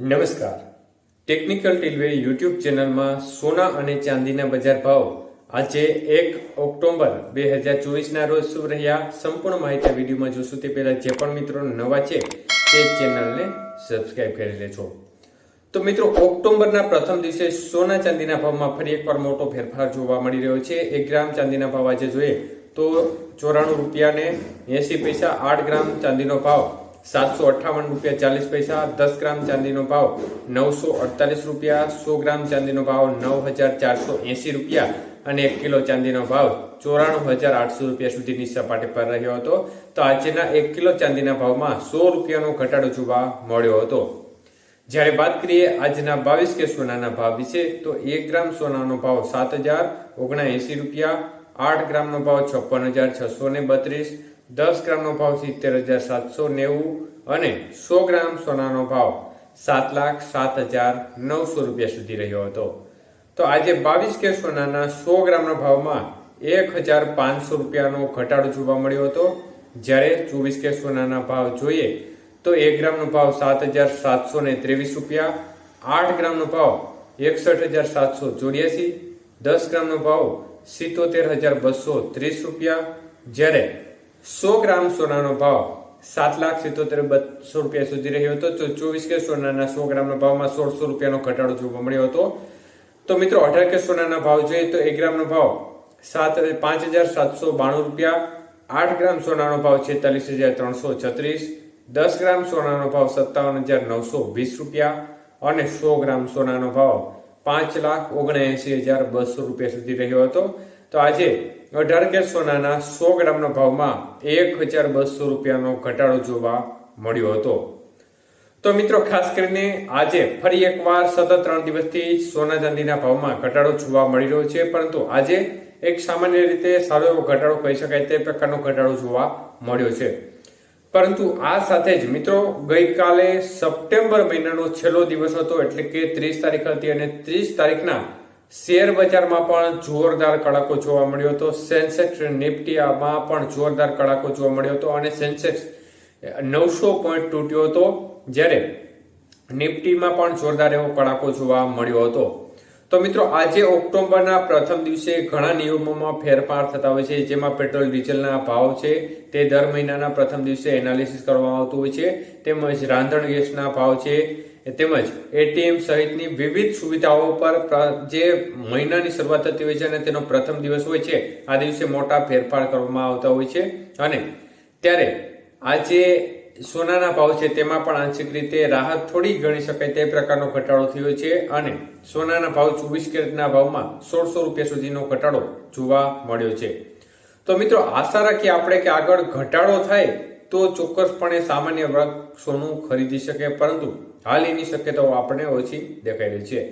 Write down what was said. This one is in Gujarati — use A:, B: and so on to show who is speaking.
A: નમસ્કાર. ટેકનિકલ ટીલવે યુટ્યુબ ચેનલમાં સોના અને ચાંદીના બજાર ભાવ. આજે એક ઓક્ટોબર બે હજાર ચોવીસના રોજ શું રહ્યા? સંપૂર્ણ માહિતી વિડીયોમાં જોશું. તે પહેલાં જે પણ મિત્રો નવા છે, તે ચેનલને સબસ્ક્રાઇબ કરી લેજો. તો મિત્રો, ઓક્ટોબરના પ્રથમ દિવસે સોના ચાંદીના ભાવમાં ફરી એકવાર મોટો ફેરફાર જોવા મળી રહ્યો છે. એક ગ્રામ ચાંદીના ભાવ આજે જોઈએ તો ચોરાણું રૂપિયાને એસી પૈસા આઠ ગ્રામ ચાંદીનો ભાવ સાતસો અઠ્ઠાવન રૂપિયા ચાલીસ પૈસા, દસ ગ્રામ ચાંદીનો ભાવ નવસો અડતાલીસ રૂપિયા, સો ગ્રામ ચાંદીનો ભાવ નવ હજાર ચારસો એંસી રૂપિયા અને એક કિલો ચાંદીનો ભાવ ચોરાણું હજાર આઠસો રૂપિયા સુધીની સપાટી પર રહ્યો હતો. તો આજના એક કિલો ચાંદીના ભાવમાં સો રૂપિયાનો ઘટાડો જોવા મળ્યો હતો. જ્યારે વાત કરીએ આજના બાવીસ કે સોનાના ભાવ વિશે, તો એક ગ્રામ સોનાનો ભાવ સાત હજાર ઓગણએંસી રૂપિયા, આઠ ગ્રામનો ભાવ છપ્પન હજાર છસો ને બત્રીસ દસ ગ્રામનો ભાવ સિત્તેર હજાર સાતસો નેવું અને સો ગ્રામ સોનાનો ભાવ સાત લાખ સાત હજાર નવસો રૂપિયા સુધી રહ્યો હતો. તો આજે બાવીસ કે સોનાના સો ગ્રામના ભાવમાં એક હજાર પાંચસો રૂપિયાનો ઘટાડો જોવા મળ્યો હતો. જ્યારે ચોવીસ કે સોનાના ભાવ જોઈએ તો એક ગ્રામનો ભાવ સાત હજાર સાતસો ને ત્રેવીસ રૂપિયા, આઠ ગ્રામનો ભાવ એકસઠ હજાર સાતસો ચોર્યાસી, દસ ગ્રામનો ભાવ સિત્તોતેર હજાર બસો ત્રીસ રૂપિયા. જ્યારે સો ગ્રામ સોનાનો ભાવ સાત લાખ સિત્તોતેર બસો રૂપિયા સુધી રહ્યો હતો. તો ચોવીસ કે સોનાના સો ગ્રામના ભાવમાં સોળસો રૂપિયાનો ઘટાડો જોવા મળ્યો હતો. તો મિત્રો, અઢાર કે સોનાના ભાવ જોઈએ તો એક ગ્રામનો ભાવ સાત, પાંચ હજાર સાતસો બાણું રૂપિયા, આઠ ગ્રામ સોનાનો ભાવ છેતાલીસ હજાર ત્રણસો છત્રીસ, દસ ગ્રામ સોનાનો ભાવ સત્તાવન હજાર નવસો વીસ રૂપિયા અને સો ગ્રામ સોનાનો ભાવ પાંચ લાખ ઓગણએંસી હજાર બસો રૂપિયા સુધી રહ્યો હતો. તો આજે અઢાર કે સોનાના સો ગ્રામના ભાવમાં એક હજાર બસો રૂપિયાનો ઘટાડો જોવા મળ્યો હતો. તો મિત્રો, ખાસ કરીને આજે ફરી એકવાર સતત ત્રણ દિવસથી સોના ચાંદીના ભાવમાં ઘટાડો જોવા મળી રહ્યો છે, પરંતુ આજે એક સામાન્ય રીતે સારો એવો ઘટાડો કહી શકાય તે પ્રકારનો ઘટાડો જોવા મળ્યો છે. પરંતુ આ સાથે જ મિત્રો, ગઈકાલે સપ્ટેમ્બર મહિનાનો છેલ્લો દિવસ હતો, એટલે કે ત્રીસ તારીખ હતી અને ત્રીસ તારીખના શેર બજારમાં પણ જોરદાર કડાકો જોવા મળ્યો હતો. સેન્સેક્સ નિફ્ટીમાં પણ જોરદાર કડાકો જોવા મળ્યો હતો અને સેન્સેક્સ નવસો પોઈન્ટ તૂટ્યો હતો, જ્યારે નિફ્ટીમાં પણ જોરદાર એવો કડાકો જોવા મળ્યો હતો. તો મિત્રો, આજે ઓક્ટોબરના પ્રથમ દિવસે ઘણા નિયમોમાં ફેરફાર થતા હોય છે, જેમાં પેટ્રોલ, ડીઝલના ભાવ છે, તે દર મહિનાના પ્રથમ દિવસે એનાલિસિસ કરવામાં આવતું હોય છે, તેમજ રાંધણ ગેસના ભાવ છે તેમજ એટીએમ સહિતની વિવિધ સુવિધાઓ પર જે મહિનાની શરૂઆત થતી હોય છે અને તેનો પ્રથમ દિવસ હોય છે, આ દિવસે મોટા ફેરફાર કરવામાં આવતા હોય છે. અને ત્યારે આજે સોનાના ભાવ છે, તેમાં પણ આંશિક રીતે રાહત થોડી ગણી શકાય તે પ્રકારનો ઘટાડો થયો છે. અને સોનાના ભાવ ચોવીસ કેરેટના ભાવમાં સોળસો રૂપિયા સુધીનો ઘટાડો જોવા મળ્યો છે. તો મિત્રો, આશા રાખીએ આપણે કે આગળ ઘટાડો થાય તો ચોક્કસપણે સામાન્ય વર્ગ સોનું ખરીદી શકે, પરંતુ હાલ એની શક્યતાઓ આપણે ઓછી દેખાઈ રહી છે.